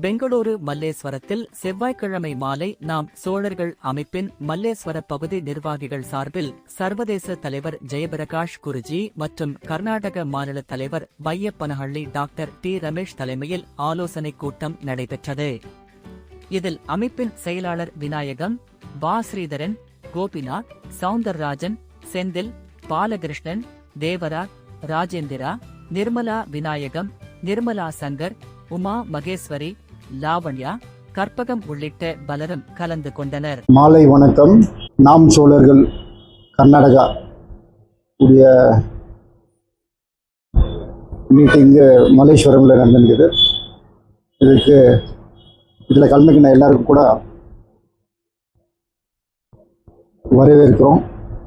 பெங்களூரு மல்லேஸ்வரத்தில் செவ்வாய்க்கிழமை மாலை நாம் சோழர்கள் அமைப்பின் மல்லேஸ்வர பகுதி நிர்வாகிகள் சார்பில் சர்வதேச தலைவர் ஜெயபிரகாஷ் குருஜி மற்றும் கர்நாடக மாநில தலைவர் வையப்பனஹள்ளி டாக்டர் டி ரமேஷ் தலைமையில் ஆலோசனைக் கூட்டம் நடைபெற்றது. இதில் அமைப்பின் செயலாளர் விநாயகம் பா ஸ்ரீதரன் கோபிநாத் சவுந்தரராஜன் செந்தில் பாலகிருஷ்ணன் தேவரா ராஜேந்திரா நிர்மலா விநாயகம் நிர்மலா சங்கர் உமா மகேஸ்வரி லாவண்யா கற்பகம் உள்ளிட்ட பலரும் கலந்து கொண்டனர். மாலை வணக்கம். நாம் சோழர்கள் கர்நாடகா உடைய மீட்டிங்கு மலேஸ்வரமில் நடந்துருக்குது. இதுக்கு இதில் கலந்துக்கின எல்லாருக்கும் கூட வரவேற்கிறோம்.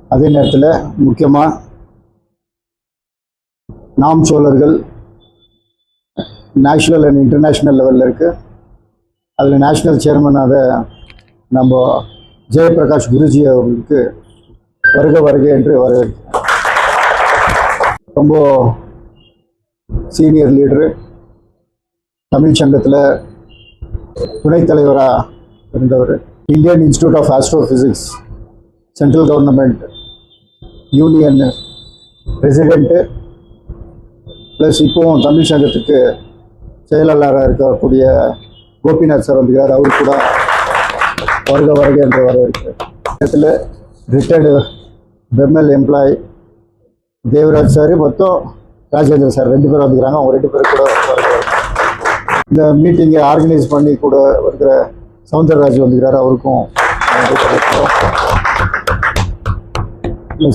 அதே நேரத்தில் முக்கியமாக நாம் சோழர்கள் நேஷ்னல் அண்ட் இன்டர்நேஷ்னல் லெவலில் இருக்குது அதில் நேஷ்னல் சேர்மனாக நம்ம ஜெயபிரகாஷ் குருஜி அவர்களுக்கு வருக வருக என்று வரவேற்கிறோம் ரொம்ப சீனியர் லீடரு தமிழ் சங்கத்தில் துணைத் தலைவராக இருந்தவர். Indian institute of astrophysics central government union president plus இப்போவும் தமிழ் சங்கத்துக்கு செயலாளராக இருக்கக்கூடிய கோபிநாத் சார் வந்துக்கிறார் அவர் கூட வருக வருக என்று வரவேற்கிறார் இடத்துல retired BEML employee Devaraj sir மொத்தம் ராஜேந்திர சார் ரெண்டு பேரும் வந்துக்கிறாங்க அவங்க ரெண்டு பேரும் கூட இந்த மீட்டிங்கை ஆர்கனைஸ் பண்ணி கூட இருக்கிற சவுந்தரராஜ் வந்துக்கிறார் அவருக்கும்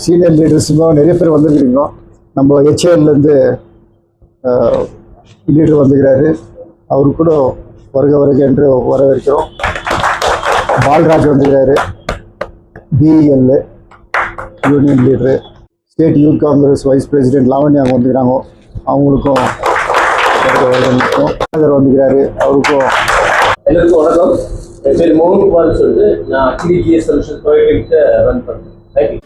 சீனியர் லீடர்ஸுங்க நிறைய பேர் வந்துருக்கிறீங்க. நம்ம ஹெச்ஏஎல்லேருந்து லீடர் வந்துக்கிறாரு அவரு கூட வருக வருக என்று வரவேற்கிறோம். Paulraj வந்துக்கிறாரு BEL union leader state youth Congress vice president Lavanya அங்கே வந்துக்கிறாங்க. அவங்களுக்கும் வருக வரவேற்கிறோம் சாகர் வந்துக்கிறாரு. அவருக்கும் எல்லாருக்கும் வணக்கம். என் பேர் மோகன் குமார் சொல்லிட்டு நான் agri GS solution project run பண்ணுறேன்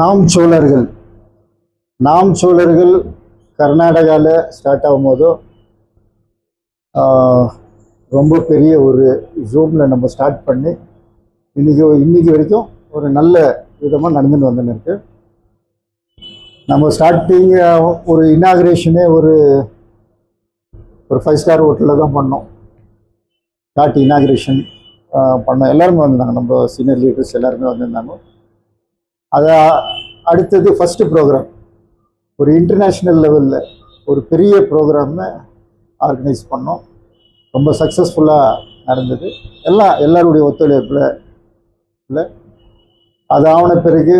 நாம் சோழர்கள். நாம் சோழர்கள் கர்நாடகாவில் ஸ்டார்ட் ஆகும்போது ரொம்ப பெரிய ஒரு ஜூமில் நம்ம ஸ்டார்ட் பண்ணி இன்றைக்கி இன்றைக்கி வரைக்கும் ஒரு நல்ல விதமாக நடந்துன்னு வந்துன்னு இருக்கு. நம்ம ஸ்டார்டிங் ஒரு இனாகிரேஷனே ஒரு ஒரு ஃபைவ் ஸ்டார் ஹோட்டலில் தான் பண்ணோம். ஸ்டார்ட் இனாகிரேஷன் பண்ணோம். எல்லாருமே வந்திருந்தாங்க. நம்ம சீனியர் லீடர்ஸ் எல்லாருமே வந்திருந்தாங்க. அதை அடுத்தது ஃபஸ்ட்டு ப்ரோக்ராம் ஒரு இன்டர்நேஷ்னல் லெவலில் ஒரு பெரிய ப்ரோக்ராமை ஆர்கனைஸ் பண்ணோம். ரொம்ப சக்ஸஸ்ஃபுல்லாக நடந்தது. எல்லாம் எல்லாருடைய ஒத்துழைப்பில் இல்லை அது ஆன பிறகு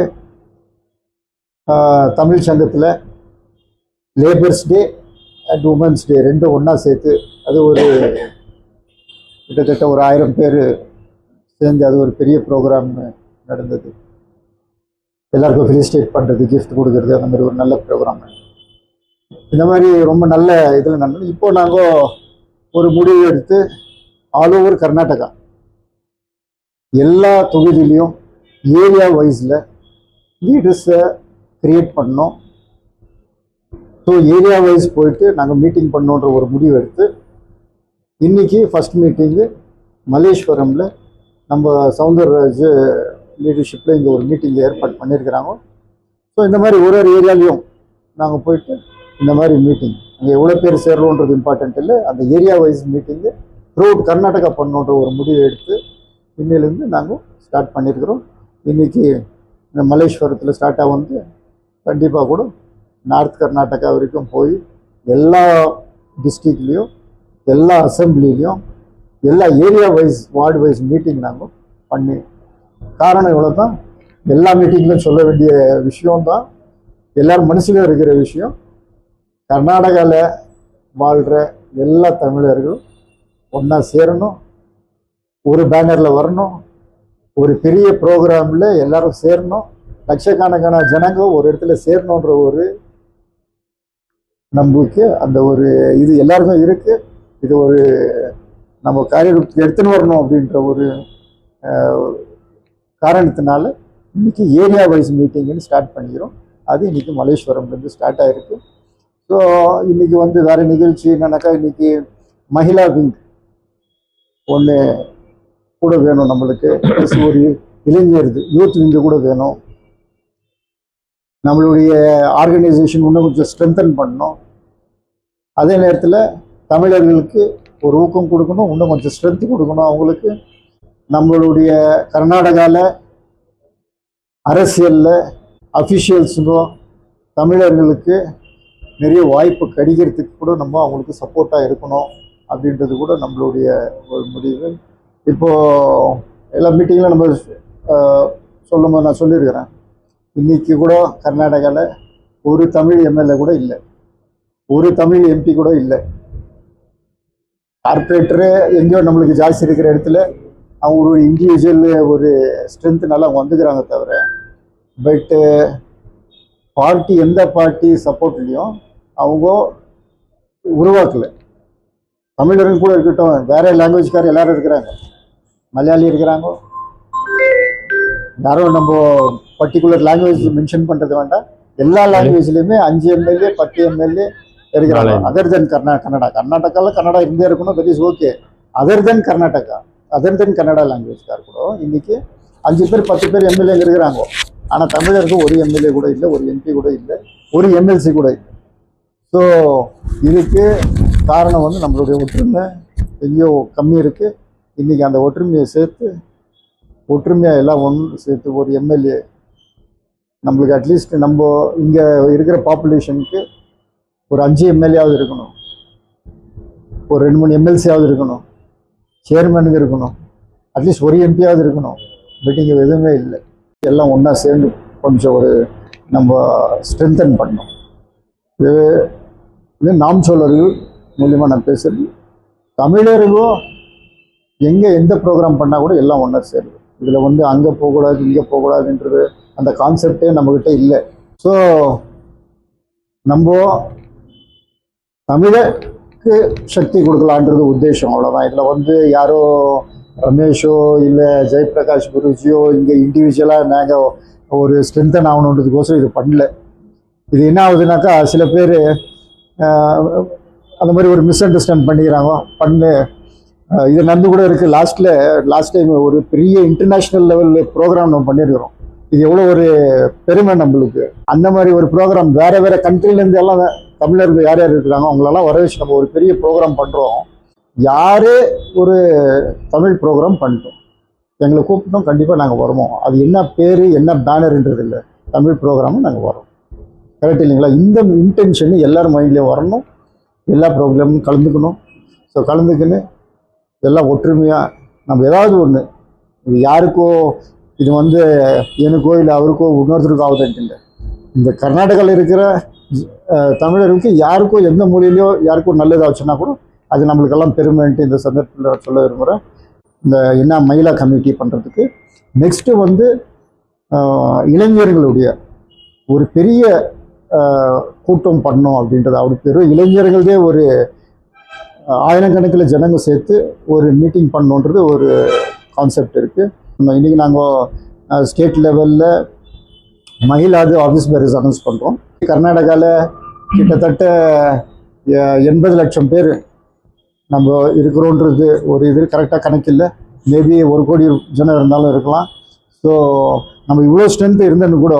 தமிழ் சங்கத்தில் labour's day and women's day ரெண்டும் ஒன்றா சேர்த்து அது ஒரு கிட்டத்தட்ட ஒரு ஆயிரம் பேர் சேர்ந்து அது ஒரு பெரிய ப்ரோக்ராம் நடந்தது. எல்லாருக்கும் ஃபெலிசிட்டேட் பண்ணுறது கிஃப்ட் கொடுக்கறது அந்த மாதிரி ஒரு நல்ல ப்ரோக்ராம் இந்த மாதிரி ரொம்ப நல்ல இதில் நடந்தது இப்போ நாங்கள் ஒரு முடிவு எடுத்து ஆல் ஓவர் கர்நாடகா. எல்லா தொகுதியிலையும் ஏரியா வைஸில் லீடர்ஸை க்ரியேட் பண்ணோம். ஸோ ஏரியா வைஸ் போயிட்டு நாங்கள் மீட்டிங் பண்ணோன்ற ஒரு முடிவு எடுத்து இன்னைக்கு ஃபஸ்ட் மீட்டிங்கு மலேஸ்வரமில் நம்ம சவுந்தரராஜ் லீடர்ஷிப்பில் இங்கே ஒரு மீட்டிங் ஏற்பாடு பண்ணியிருக்கிறாங்க. ஸோ இந்த மாதிரி ஒரு ஒரு ஏரியாலையும் நாங்கள் போயிட்டு இந்த மாதிரி மீட்டிங் அங்கே எவ்வளோ பேர் சேரணுன்றது இம்பார்ட்டண்ட் இல்லை அந்த area wise meeting throughout Karnataka பண்ணுன்ற ஒரு முடிவு எடுத்து இன்னிலேருந்து நாங்கள் ஸ்டார்ட் பண்ணியிருக்கிறோம். இன்றைக்கி இந்த மலேஸ்வரத்தில் ஸ்டார்ட்டாக வந்து கண்டிப்பாக கூட நார்த் கர்நாடகா வரைக்கும் போய் எல்லா டிஸ்ட்ரிக்ட்லேயும் எல்லா அசம்பிளிலையும் எல்லா area wise ward wise meeting நாங்கள் பண்ணி காரணம் இவ்வளோ தான் எல்லா மீட்டிங்லையும் சொல்ல வேண்டிய விஷயம்தான். எல்லாரும் மனசுலையும் இருக்கிற விஷயம். கர்நாடகாவில் வாழ்கிற எல்லா தமிழர்களும் ஒன்றா சேரணும். ஒரு பேனரில் வரணும். ஒரு பெரிய ப்ரோக்ராமில் எல்லாரும் சேரணும். லட்சக்கணக்கான ஜனங்க ஒரு இடத்துல சேரணுன்ற ஒரு நம்பிக்கை அந்த ஒரு இது எல்லாருக்கும் இருக்குது இது ஒரு நம்ம காரியத்துக்கு எடுத்துன்னு வரணும் அப்படின்ற ஒரு காரணத்தினால இன்னைக்கு ஏரியா வைஸ் மீட்டிங்னு ஸ்டார்ட் பண்ணிக்கிறோம். அது இன்றைக்கி மலேஸ்வரம்லேருந்து ஸ்டார்ட் ஆகிருக்கு ஸோ இன்றைக்கி வந்து வேறு நிகழ்ச்சி என்னன்னாக்கா இன்றைக்கி மகிழா விங் ஒன்று கூட வேணும் நம்மளுக்கு. ஒரு இளைஞருது யூத் விங்கு கூட வேணும். நம்மளுடைய ஆர்கனைசேஷன் இன்னும் கொஞ்சம் ஸ்ட்ரென்தன் பண்ணணும். அதே நேரத்தில் தமிழர்களுக்கு ஒரு ஊக்கம் கொடுக்கணும் இன்னும் கொஞ்சம் ஸ்ட்ரென்த் கொடுக்கணும். அவங்களுக்கு நம்மளுடைய கர்நாடகாவில் அரசியலில் அஃபிஷியல்ஸுக்கும் தமிழர்களுக்கு நிறைய வாய்ப்பு கிடைக்கிறதுக்கு கூட நம்ம அவங்களுக்கு சப்போர்ட்டாக இருக்கணும் அப்படின்றது கூட நம்மளுடைய ஒரு முடிவு. இப்போது எல்லா மீட்டிங்கில் நம்ம சொல்லும்போது நான் சொல்லியிருக்கிறேன். இன்றைக்கி கூட கர்நாடகாவில் ஒரு தமிழ் எம்எல்ஏ கூட இல்லை. ஒரு தமிழ் எம்பி கூட இல்லை. கார்பரேட்டரு எங்கேயோ நம்மளுக்கு ஜாஸ்தி இருக்கிற இடத்துல அவங்க ஒரு இண்டிவிஜுவல் ஒரு ஸ்ட்ரென்த்னால அவங்க வந்துக்கிறாங்க தவிர பட்டு பார்ட்டி எந்த பார்ட்டி சப்போர்ட்லேயும் அவங்க உருவாக்கல. தமிழர்கள் கூட இருக்கட்டும் வேற லாங்குவேஜ்கார் எல்லாரும் இருக்கிறாங்க. மலையாளி இருக்கிறாங்க. யாரும் நம்ம பர்டிகுலர் லாங்குவேஜ் மென்ஷன் பண்றது வேண்டாம். எல்லா லாங்குவேஜ்லயுமே அஞ்சு எம்எல்ஏ பத்து எம்எல்ஏ இருக்கிறாங்க. அதர் தென் கர்நா கன்னடா. கர்நாடகாவில் கன்னடா இருந்தே இருக்கணும் that is okay other than Karnataka. Other than Kannada லாங்குவேஜ்கார் கூட இன்றைக்கி அஞ்சு பேர் பத்து பேர் எம்எல்ஏங்க இருக்கிறாங்க. ஆனால் தமிழருக்கு ஒரு எம்எல்ஏ கூட இல்லை ஒரு எம்பி கூட இல்லை ஒரு எம்எல்சி கூட இல்லை. ஸோ இதுக்கு காரணம் வந்து நம்மளுடைய ஒற்றுமை எங்கேயோ கம்மி இருக்குது இன்றைக்கி அந்த ஒற்றுமையை சேர்த்து ஒற்றுமையாக எல்லாம் ஒன்று சேர்த்து ஒரு எம்எல்ஏ நம்மளுக்கு அட்லீஸ்ட் நம்ம இங்கே இருக்கிற பாப்புலேஷனுக்கு ஒரு அஞ்சு எம்எல்ஏவாவது இருக்கணும். ஒரு ரெண்டு மூணு எம்எல்சியாவது இருக்கணும். சேர்மனுக்கு இருக்கணும். அட்லீஸ்ட் ஒரு எம்பியாவது இருக்கணும். பட் இங்கே எதுவுமே இல்லை. எல்லாம் ஒன்றா சேர்ந்து கொஞ்சம் ஒரு நம்ம ஸ்ட்ரென்தன் பண்ணோம் இது இது நாம் சொல்லர்கள் மூலியமாக நான் பேசுறது. தமிழர்களும் எங்கே எந்த ப்ரோக்ராம் பண்ணால் கூட எல்லாம் ஒன்றா சேருது. இதில் வந்து அங்கே போகக்கூடாது இங்கே போகக்கூடாதுன்றது அந்த கான்செப்டே நம்மக்கிட்ட இல்லை. ஸோ நம்ம தமிழுக்கு சக்தி கொடுக்கலான்றது உத்தேசம். அவ்வளோதான் இதில் வந்து யாரோ ரமேஷோ இல்லை ஜெயபிரகாஷ் குருஜியோ இங்கே இண்டிவிஜுவலாக நாங்கள் ஒரு ஸ்ட்ரென்தன் ஆகணுன்றதுக்கோசரம் இது பண்ணல. இது என்ன ஆகுதுனாக்கா சில பேர் அந்த மாதிரி ஒரு மிஸ் அண்டர்ஸ்டாண்ட் பண்ணிக்கிறாங்க பண்ணு இது நடந்து கூட இருக்குது லாஸ்ட்டில் லாஸ்ட் டைம் ஒரு பெரிய இன்டர்நேஷ்னல் லெவலில் ப்ரோக்ராம் நம்ம பண்ணியிருக்கிறோம் இது எவ்வளோ ஒரு பெருமை நம்மளுக்கு. அந்த மாதிரி ஒரு ப்ரோக்ராம் வேறு வேறு கண்ட்ரிலேருந்து எல்லாம் தமிழர்கள் யார் யார் இருக்கிறாங்க அவங்களெல்லாம் வர வச்சு நம்ம ஒரு பெரிய ப்ரோக்ராம் பண்ணுறோம் யாரே ஒரு தமிழ் ப்ரோக்ராம் பண்ணிட்டோம். எங்களை கூப்பிட்டோம் கண்டிப்பாக நாங்கள் வருவோம். அது என்ன பேர் என்ன பேனர்ன்றது இல்லை. தமிழ் ப்ரோக்ராமும் நாங்கள் வரோம். கரெக்ட் இல்லைங்களா? இந்த இன்டென்ஷன் எல்லார் மைண்ட்லேயும் வரணும். எல்லா ப்ரோக்ராமும் கலந்துக்கணும். ஸோ கலந்துக்கின்னு எல்லாம் ஒற்றுமையாக நம்ம ஏதாவது ஒன்று இது யாருக்கோ இது வந்து எனக்கோ இல்லை அவருக்கோ இன்னொருத்தருக்கோ ஆகுதுன்ட்டு இல்லை இந்த கர்நாடகாவில் இருக்கிற தமிழர்களுக்கு யாருக்கோ எந்த மொழியிலையோ யாருக்கோ நல்லதாச்சுன்னா கூட அது நம்மளுக்கெல்லாம் பெருமைன்ட்டு இந்த சந்தர்ப்பத்தில் சொல்ல விரும்புகிறேன் இந்த என்ன மயிலா கமிட்டி பண்ணுறதுக்கு நெக்ஸ்ட்டு வந்து இளைஞர்களுடைய ஒரு பெரிய கூட்டம் பண்ணோம் அப்படின்றது. அவருக்கு பெரும் இளைஞர்களே ஒரு ஆயிரக்கணக்கில் ஜனங்க சேர்த்து ஒரு மீட்டிங் பண்ணோன்றது ஒரு கான்செப்ட் இருக்குது இன்றைக்கி நாங்கள் ஸ்டேட் லெவலில் மகிழாது ஆஃபீஸ் பேரஸ் அனௌன்ஸ் பண்ணுறோம் கர்நாடகாவில் கிட்டத்தட்ட எ- எண்பது லட்சம் பேர் நம்ம இருக்கிறோன்றது ஒரு இது கரெக்டாக கணக்கில்லை மேபி ஒரு கோடி ஜனம் இருந்தாலும் இருக்கலாம். ஸோ நம்ம இவ்வளோ ஸ்ட்ரென்த்து இருந்தேன்னு கூட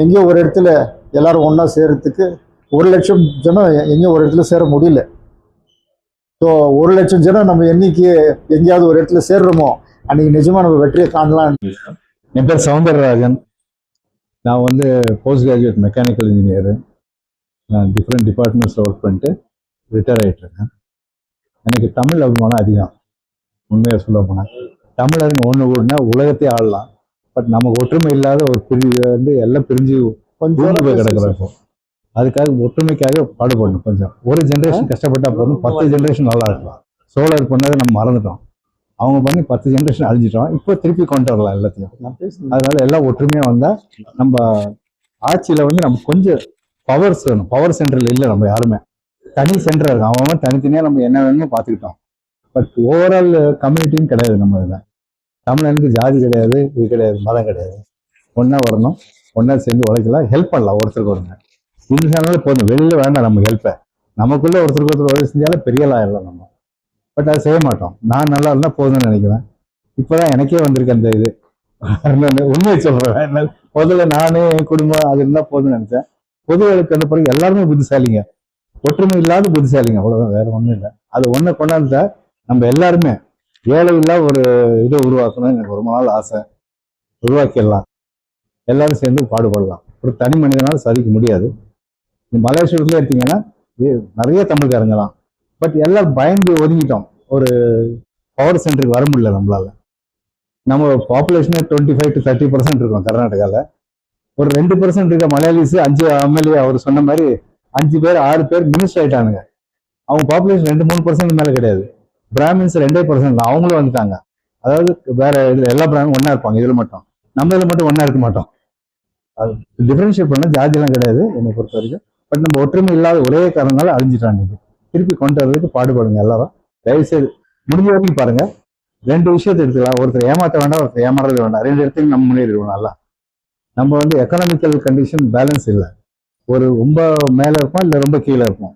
எங்கேயோ ஒரு இடத்துல எல்லாரும் ஒன்றா சேர்கிறதுக்கு ஒரு லட்சம் ஜனம் எங்கேயோ எங்கேயும் ஒரு இடத்துல சேர முடியல. ஸோ ஒரு லட்சம் ஜனம் நம்ம என்னைக்கு எங்கேயாவது ஒரு இடத்துல சேர்றோமோ அன்னைக்கு நிஜமாக நம்ம வெற்றியை காணலாம் என் பேர் சௌந்தரராஜன். நான் வந்து போஸ்ட் கிராஜுவேட் மெக்கானிக்கல் இன்ஜினியரு நான் டிஃப்ரெண்ட் டிபார்ட்மெண்ட்ஸில் ஒர்க் பண்ணிட்டு ரிட்டையர் ஆகிட்டுருக்கேன் எனக்கு தமிழ் அபிமானம் அதிகம். உண்மையாக சொல்ல போனால் தமிழருங்க ஒன்று கூடனா உலகத்தையே ஆடலாம். பட் நமக்கு ஒற்றுமை இல்லாத ஒரு பிரிவு வந்து எல்லாம் பிரிஞ்சு ஊர்ந்து போய் கிடக்குறோம் இப்போ. அதுக்காக ஒற்றுமைக்காக பாடுபடணும் கொஞ்சம். ஒரு ஜென்ரேஷன் கஷ்டப்பட்டா போதும். பத்து ஜென்ரேஷன் நல்லா இருக்கலாம். ஸோ சோழர் பண்ணதை நம்ம மறந்துட்டோம். அவங்க பண்ணி பத்து ஜென்ரேஷன் அழிஞ்சிட்டோம். இப்போ திருப்பி கொண்டு வரலாம் எல்லாத்தையும். அதனால எல்லாம் ஒற்றுமையா வந்தா நம்ம ஆட்சியில வந்து நம்ம கொஞ்சம் பவர்ஸ் வேணும். பவர் சென்டர்ல இல்லை நம்ம யாருமே. தனி சென்டர் இருக்கு அவன் அவன் தனித்தனியா நம்ம என்ன வேணுமோ பார்த்துக்கிட்டோம். பட் ஓவரால் கம்யூனிட்டின்னு கிடையாது நம்ம இதில். தமிழனுக்கு ஜாதி கிடையாது இது கிடையாது மதம் கிடையாது. ஒண்ணா வரணும். ஒண்ணா சேர்ந்து உழைக்கலாம். ஹெல்ப் பண்ணலாம் ஒருத்தருக்கு ஒருங்க இருந்தாலும் போதும். வெளியில வேண்டாம் நம்ம ஹெல்ப்பை நமக்குள்ள ஒருத்தருக்கு ஒருத்தர் உதவி செஞ்சாலும் பெரிய ஆயிடலாம் நம்ம. பட் அதை செய்ய மாட்டோம். நான் நல்லா இருந்தால் போதும்னு நினைக்கிறேன். இப்போதான் எனக்கே வந்திருக்கு அந்த இது. உண்மையை சொல்றேன். முதல்ல நானே என் குடும்பம் அது இருந்தா போதும்னு நினைச்சேன். பொதுவெளுக்கு வந்த பிறகு எல்லாருமே புத்திசாலிங்க. ஒற்றுமை இல்லாத புத்திசாலிங்க. அவ்வளவுதான். வேற ஒண்ணும் இல்லை. அது ஒண்ணை கொண்டாந்தா நம்ம எல்லாருமே ஏழை இல்லாத ஒரு இதை உருவாக்கணும்னு எனக்கு ரொம்ப நாள் ஆசை. உருவாக்கிடலாம். எல்லாரும் சேர்ந்து பாடுபடலாம். ஒரு தனி மனிதனால சாதிக்க முடியாது. மலேசியத்துல எடுத்தீங்கன்னா நிறைய தமிழ்காரங்க தான் பட் எல்லாம் பயந்து ஒதுங்கிட்டோம். ஒரு பவர் சென்டருக்கு வர முடியல நம்மளால. நம்ம பாப்புலேஷனே twenty five to thirty percent இருக்கும் கர்நாடகாவில் ஒரு ரெண்டு பர்சன்ட் இருக்க மலையாளிஸ் அஞ்சு எம்எல்ஏ அவர் சொன்ன மாதிரி அஞ்சு பேர் ஆறு பேர் மினிஸ்டர் ஆயிட்டானுங்க. அவங்க பாப்புலேஷன் ரெண்டு மூணு பர்சன்ட் மேலே கிடையாது. பிராமின்ஸ் ரெண்டே பர்சன்ட் தான். அவங்களும் வந்துட்டாங்க. அதாவது வேற இதுல எல்லா பிராமின் ஒண்ணா இருப்பாங்க. இதுல மட்டும். நம்ம இதுல மட்டும் ஒண்ணா இருக்க மாட்டோம். அது டிஃப்ரென்ஷியேட் பண்ணால் ஜாதிலாம் கிடையாது என்னை பொறுத்த வரைக்கும். பட் நம்ம ஒற்றுமை இல்லாத ஒரே காரணனால அழிஞ்சிட்டான் இன்னைக்கு திருப்பி கொண்டு வரதுக்கு பாடுபடுங்க எல்லாரும். தயவுசெய்து முடிஞ்ச வரைக்கும் பாருங்க. ரெண்டு விஷயத்தை எடுத்துக்கலாம். ஒருத்தர் ஏமாத்த வேண்டாம் ஒருத்தர் ஏமாறது வேண்டாம். ரெண்டு இடத்துலையும் நம்ம முன்னேறிடுவோம் நல்லா. நம்ம வந்து எக்கனாமிக்கல் கண்டிஷன் பேலன்ஸ் இல்லை. ஒரு ரொம்ப மேலே இருப்போம் இல்லை ரொம்ப கீழே இருப்போம்.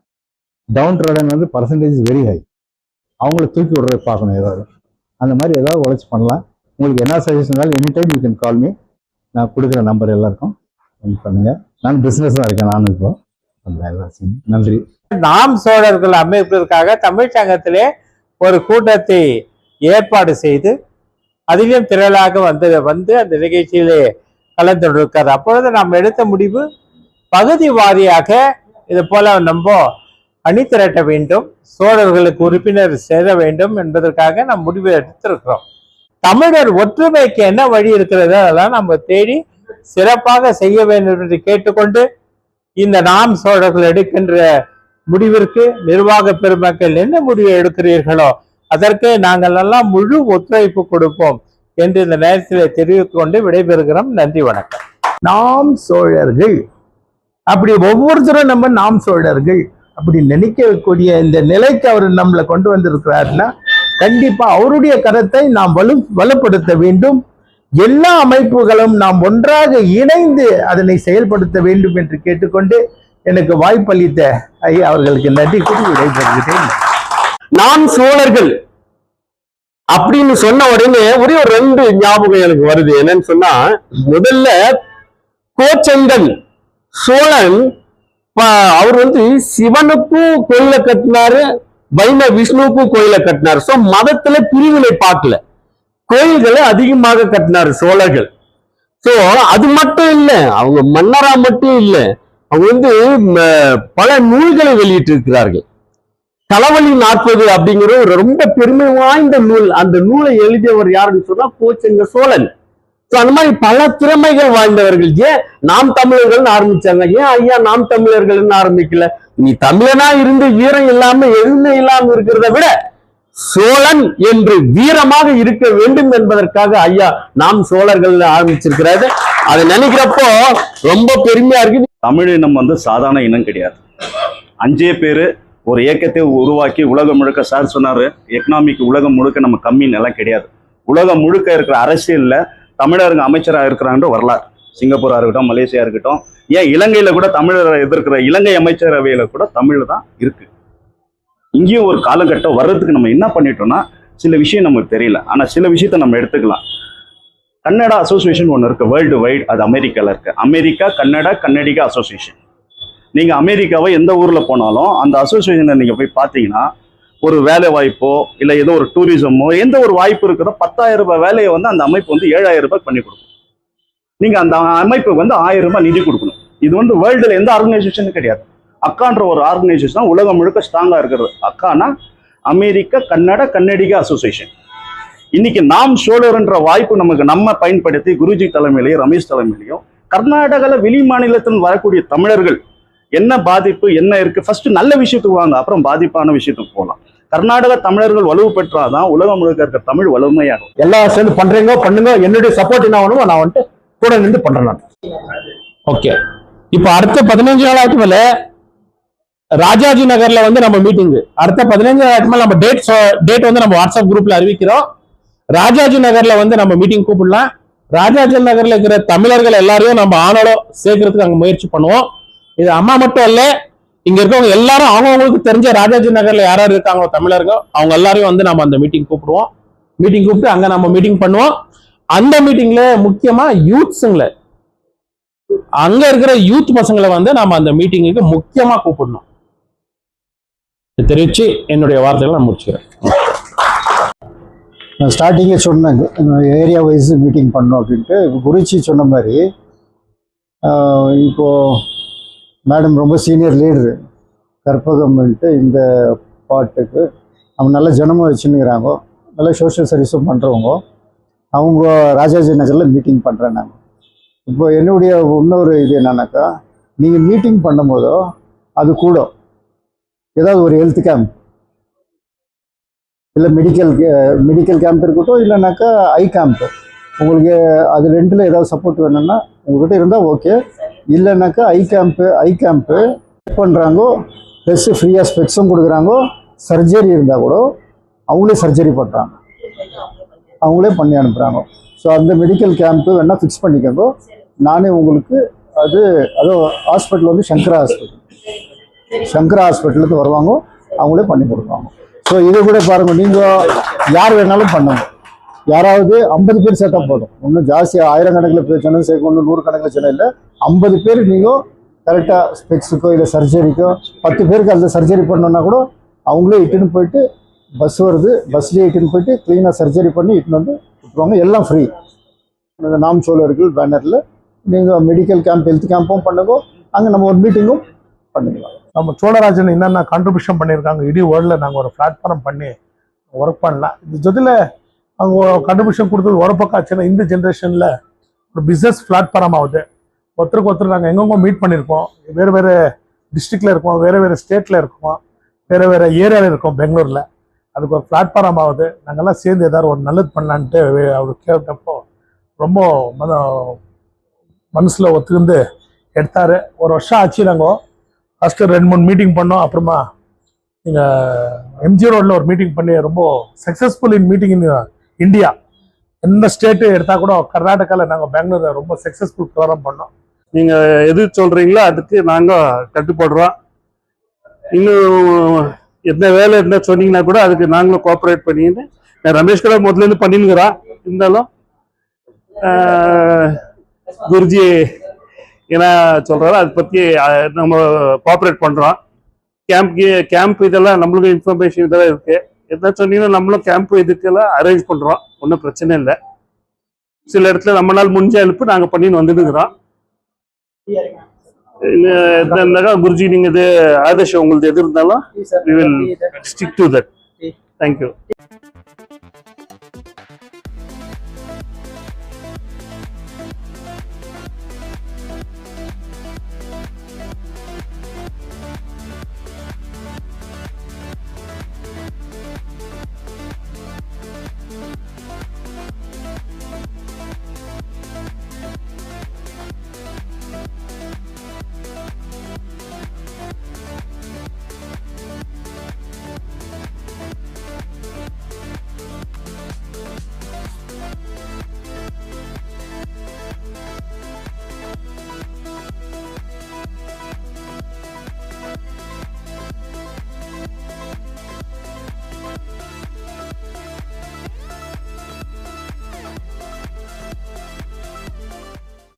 டவுன் ட்ராடன் வந்து பர்சன்டேஜ் வெரி ஹை அவங்கள தூக்கி விடுறது பார்க்கணும் ஏதாவது. அந்த மாதிரி ஏதாவது உழைச்சி பண்ணலாம். உங்களுக்கு என்ன சஜஷன் இருந்தாலும் any time you can call me நான் கொடுக்குற நம்பர் எல்லாருக்கும் பண்ணுங்கள் நான் பிஸ்னஸ் தான் இருக்கேன் நானும் இப்போ. நன்றி. நாம் சோழர்கள் அமைப்பதற்காக தமிழ் சங்கத்திலே ஒரு கூட்டத்தை ஏற்பாடு செய்து அதிலும் திரளாக வந்து வந்து அந்த நிகழ்ச்சியிலே கலந்துருக்கார் அப்பொழுது நாம் எடுத்த முடிவு பகுதி வாரியாக இது போல நம்ம அணி திரட்ட வேண்டும் சோழர்களுக்கு உறுப்பினர் சேர வேண்டும் என்பதற்காக நாம் முடிவு எடுத்திருக்கிறோம். தமிழர் ஒற்றுமைக்கு என்ன வழி இருக்கிறதோ அதெல்லாம் நம்ம தேடி சிறப்பாக செய்ய வேண்டும் என்று கேட்டுக்கொண்டு இந்த நாம் சோழர்கள் எடுக்கின்ற முடிவிற்கு நிர்வாக பெருமக்கள் என்ன முடிவு எடுக்கிறீர்களோ அதற்கு நாங்கள் எல்லாம் முழு ஒத்துழைப்பு கொடுப்போம் என்று இந்த நேரத்தில் தெரிவித்துக் கொண்டு விடைபெறுகிறோம். நன்றி வணக்கம். நாம் சோழர்கள். அப்படி ஒவ்வொருத்தரும் நம்ம நாம் சோழர்கள். அப்படி நினைக்கக்கூடிய இந்த நிலைக்கு அவர் நம்மளை கொண்டு வந்திருக்கிறாருன்னா கண்டிப்பா அவருடைய கருத்தை நாம் வலு வலுப்படுத்த வேண்டும். எல்லா அமைப்புகளும் நாம் ஒன்றாக இணைந்து அதனை செயல்படுத்த வேண்டும் என்று கேட்டுக்கொண்டு எனக்கு வாய்ப்பளித்த ஐயா அவர்களுக்கு நன்றி கூறி விடைபெறுகிறேன். நாம் சோழர்கள் அப்படின்னு சொன்ன உடனே ஒரே ஒரு ரெண்டு ஞாபகம் எனக்கு வருது. என்னன்னு சொன்னா முதல்ல கோச்சந்தன் சோழன் அவர் வந்து சிவனுக்கும் கோயில கட்டினாரு வைண விஷ்ணுவுக்கும் கோயில கட்டினாரு. சோ மதத்துல பிரிவினை பார்க்கல. கோயில்களை அதிகமாக கட்டினாரு சோழர்கள். சோ அது மட்டும் இல்லை அவங்க மன்னரா மட்டும் இல்லை அவங்க வந்து பல நூல்களை வெளியிட்டு இருக்கிறார்கள் களவழி நாற்பது அப்படிங்கிற ஒரு ரொம்ப பெருமை வாய்ந்த நூல். அந்த நூலை எழுதியவர் யாருன்னு சொன்னா கோச்சங்க சோழன். ஸோ அந்த மாதிரி பல திறமைகள் வாய்ந்தவர்கள். ஏன் நாம் தமிழர்கள்னு ஆரம்பிச்சாங்க? ஏன் ஐயா நாம் தமிழர்கள்னு ஆரம்பிக்கல? நீ தமிழனா இருந்து வீரம் இல்லாம எதுவுமே இல்லாம இருக்கிறத விட சோழன் என்று வீரமாக இருக்க வேண்டும் என்பதற்காக ஐயா நாம் சோழர்கள் ஆரம்பிச்சிருக்கிறாரு அதை நினைக்கிறப்போ ரொம்ப பெருமையா இருக்கு தமிழ் இனம் வந்து சாதாரண இனம் கிடையாது. அஞ்சே பேரு ஒரு இயக்கத்தை உருவாக்கி உலகம் முழுக்க சார் சொன்னாரு எக்கனாமிக் உலகம் முழுக்க நம்ம கம்மி நிலம் கிடையாது. உலகம் முழுக்க இருக்கிற அரசியல்ல தமிழருங்க அமைச்சராக இருக்கிறாங்க வரலாறு. சிங்கப்பூரா இருக்கட்டும் மலேசியா இருக்கட்டும் ஏன் இலங்கையில கூட தமிழரை எதிர்க்கிற இலங்கை அமைச்சரவையில கூட தமிழ் தான் இருக்கு. இங்கேயும் ஒரு காலகட்டம் வர்றதுக்கு நம்ம என்ன பண்ணிட்டோம்னா சில விஷயம் நமக்கு தெரியல. ஆனால் சில விஷயத்த நம்ம எடுத்துக்கலாம். கன்னடா அசோசியேஷன் ஒன்று இருக்குது வேர்ல்டு வைட் அது அமெரிக்காவில் இருக்குது அமெரிக்கா கன்னடா கன்னடிகா அசோசியேஷன் நீங்கள் அமெரிக்காவை எந்த ஊரில் போனாலும் அந்த அசோசியேஷனை நீங்கள் போய் பார்த்தீங்கன்னா ஒரு வேலை வாய்ப்போ இல்லை ஏதோ ஒரு டூரிசமோ எந்த ஒரு வாய்ப்பு இருக்குதோ பத்தாயிரம் ரூபாய் வேலையை வந்து அந்த அமைப்பு வந்து ஏழாயிரம் ரூபாய் பண்ணி கொடுக்கும். நீங்கள் அந்த அமைப்புக்கு வந்து ஆயிரம் ரூபாய் நிதி கொடுக்கணும். இது வந்து வேர்ல்டில் எந்த ஆர்கனைசேஷனும் கிடையாது. அக்கான்ற ஒரு ஆர்கனைசேஷன் தான் உலகம் முழுக்க ஸ்ட்ராங்காக இருக்கிறது. அக்கானா அமெரிக்க கன்னட கன்னடிக அசோசியேஷன் இன்னைக்கு நாம் சோழர்ன்ற வாய்ப்பு நமக்கு நம்ம பயன்படுத்தி குருஜி தலைமையிலையும் ரமேஷ் தலைமையிலையும் கர்நாடகாவில் வெளி மாநிலத்தில் வரக்கூடிய தமிழர்கள் என்ன பாதிப்பு என்ன இருக்கு? ஃபர்ஸ்ட் நல்ல விஷயத்துக்கு வாங்க அப்புறம் பாதிப்பான விஷயத்துக்கு போகலாம் கர்நாடக தமிழர்கள் வலுவு பெற்றாதான் உலகம் முழுக்க இருக்க தமிழ் வலுமையாகும். எல்லாம் சேர்ந்து பண்றீங்க பண்ணுங்க. என்னுடைய சப்போர்ட் என்ன வேணுமோ நான் வந்துட்டு கூட நின்று பண்றேன் ஓகே இப்போ அடுத்த பதினஞ்சு நாள் மேலே ராஜாஜி நகர்ல வந்து நம்ம மீட்டிங் அடுத்த பதினஞ்சாயிரத்து மேல நம்ம டேட் டேட் வந்து நம்ம வாட்ஸ்அப் குரூப்ல அறிவிக்கிறோம். ராஜாஜி நகர்ல வந்து நம்ம மீட்டிங் கூப்பிடலாம். ராஜாஜி நகர்ல இருக்கிற தமிழர்கள் எல்லாரையும் நம்ம ஆனாலும் சேர்க்கறதுக்கு அங்க முயற்சி பண்ணுவோம். இது அம்மா மட்டும் இல்ல இங்க இருக்கவங்க எல்லாரும் அவங்கவுங்களுக்கு தெரிஞ்ச ராஜாஜி நகர்ல யார் யார் இருக்காங்களோ தமிழர்கள் அவங்க எல்லாரையும் வந்து நம்ம அந்த மீட்டிங் கூப்பிடுவோம். மீட்டிங் கூப்பிட்டு அங்க நம்ம மீட்டிங் பண்ணுவோம். அந்த மீட்டிங்ல முக்கியமா யூத்ஸுங்களை அங்க இருக்கிற யூத் பசங்களை வந்து நாம அந்த மீட்டிங்குக்கு முக்கியமா கூப்பிடணும். தெரிவித்து என்னுடைய வார்த்தைகளை நான் முடிச்சுக்கிறேன். நான் ஸ்டார்டிங்கே சொன்னேன் ஏரியா வைஸ் மீட்டிங் பண்ணோம் அப்படின்ட்டு குருச்சி சொன்ன மாதிரி இப்போது மேடம் ரொம்ப சீனியர் லீடரு கற்பகம்ன்ட்டு இந்த பாட்டுக்கு அவங்க நல்ல ஜனமும் வச்சுன்னுக்கிறாங்க. நல்ல சோஷியல் சர்வீஸும் பண்ணுறவங்க அவங்க ராஜாஜி நகரில் மீட்டிங் பண்ணுறேன் நாங்கள் இப்போ என்னுடைய இன்னொரு இது என்னன்னாக்கா நீங்கள் மீட்டிங் பண்ணும்போதோ அது கூட ஏதாவது ஒரு ஹெல்த் கேம்ப் இல்லை மெடிக்கல் மெடிக்கல் கேம்ப் இருக்கட்டும் இல்லைனாக்கா ஐ கேம்ப் உங்களுக்கு அது ரெண்டில் ஏதாவது சப்போர்ட் வேணும்னா உங்கள்கிட்ட இருந்தால் ஓகே இல்லைனாக்கா ஐ கேம்ப்பு ஐ கேம்ப்பு பண்ணுறாங்கோ ப்ளஸ் ஃப்ரீயாக ஸ்பெக்ஸும் கொடுக்குறாங்கோ சர்ஜரி இருந்தால் கூட அவங்களே சர்ஜரி பண்ணுறாங்க அவங்களே பண்ணி அனுப்புகிறாங்க ஸோ அந்த மெடிக்கல் கேம்ப்பு வேணால் ஃபிக்ஸ் பண்ணிக்கோங்க. நானே உங்களுக்கு அது அதோ ஹாஸ்பிட்டல் வந்து சங்கரா ஹாஸ்பிட்டல் சங்கர் ஹாஸ்பிட்டலுக்கு வருவாங்க அவங்களே பண்ணி கொடுப்பாங்க. ஸோ இதை கூட பாருங்கள் நீங்கள் யார் வேணாலும் பண்ணுங்க. யாராவது ஐம்பது பேர் சேர்த்தா போதும். ஒன்றும் ஜாஸ்தியாக ஆயிரக்கணக்கில் பேர் சொன்னது சேர்க்க ஒன்று நூறு கணக்கில் சொன்ன இல்லை. ஐம்பது பேர் நீங்கள் கரெக்டாக ஸ்பெக்ஸுக்கோ இல்லை சர்ஜரிக்கோ பத்து பேருக்கு அந்த சர்ஜரி பண்ணோன்னா கூட அவங்களே இட்டுன்னு போயிட்டு பஸ் வருது. பஸ்லேயே இட்டுன்னு போயிட்டு க்ளீனாக சர்ஜரி பண்ணி இட்டுன்னு வந்து விட்டுருவாங்க எல்லாம் ஃப்ரீ நாம் சோழர்கள் பேனரில் நீங்கள் மெடிக்கல் கேம்ப் ஹெல்த் கேம்பும் பண்ணுங்க. அங்கே நம்ம ஒரு மீட்டிங்கும் பண்ணிக்கலாம். நம்ம சோழராஜன் என்னென்ன கான்ட்ரிபியூஷன் பண்ணியிருக்காங்க? இடி வேர்ல்டில் நாங்கள் ஒரு பிளாட்ஃபார்ம் பண்ணி ஒர்க் பண்ணலாம் இந்த ஜொதியில் அவங்க கான்ட்ரிபியூஷன் கொடுத்தது ஒரு பக்கம் ஆச்சுன்னா இந்த ஜென்ரேஷனில் ஒரு பிஸ்னஸ் பிளாட்ஃபார்ம் ஆகுது. ஒருத்தருக்கு ஒருத்தர் நாங்கள் எங்கெங்கோ மீட் பண்ணியிருக்கோம். வேறு வேறு டிஸ்ட்ரிக்டில் இருக்கோம் வேறு வேறு ஸ்டேட்டில் இருக்கோம் வேறு வேறு ஏரியாவில் இருக்கோம் பெங்களூரில். அதுக்கு ஒரு பிளாட்ஃபார்ம் ஆகுது. நாங்கள்லாம் சேர்ந்து ஏதாவது ஒரு நல்லது பண்ணலான்ட்டு அவர் கேட்டப்போ ரொம்ப மன மனசில் ஒத்துக்கிந்து எடுத்தார். ஒரு வருஷம் ஆச்சு நாங்கள் ஃபஸ்ட்டு ரெண்டு மூணு மீட்டிங் பண்ணோம். அப்புறமா நீங்கள் எம்ஜி ரோட்டில் ஒரு மீட்டிங் பண்ணி ரொம்ப successful in meeting in India எந்த ஸ்டேட்டு எடுத்தால் கூட கர்நாடகாவில் நாங்கள் பெங்களூரில் ரொம்ப சக்ஸஸ்ஃபுல் ப்ரோக்ராம் பண்ணோம். நீங்கள் எது சொல்கிறீங்களோ அதுக்கு நாங்கள் கட்டுப்படுறோம். இன்னும் எந்த வேலை இருந்தால் சொன்னீங்கன்னா கூட அதுக்கு நாங்களும் கோஆப்ரேட் பண்ணிட்டு நான் ரமேஷ் கூட முதல்ல இருந்து பண்ணினுங்கிறான் இருந்தாலும் குருஜி என்ன சொல்றாரோ அதை பத்தி நம்ம கோஆப்ரேட் பண்றோம். கேம்ப் கேம்ப் இதெல்லாம் நம்மளுக்கு இன்ஃபர்மேஷன் இதெல்லாம் இருக்கு. என்ன சொன்னீங்கன்னா நம்மளும் கேம்ப் இதுக்கெல்லாம் அரேஞ்ச் பண்றோம். ஒன்றும் பிரச்சனை இல்லை. சில இடத்துல நம்மளால் முடிஞ்ச ஹெல்ப் நாங்க பண்ணின்னு வந்துடுங்கிறோம் இருந்தாக்கா குருஜி நீங்க இது ஆதர்ஷம் உங்களுக்கு எது இருந்தாலும் we will stick to that thank you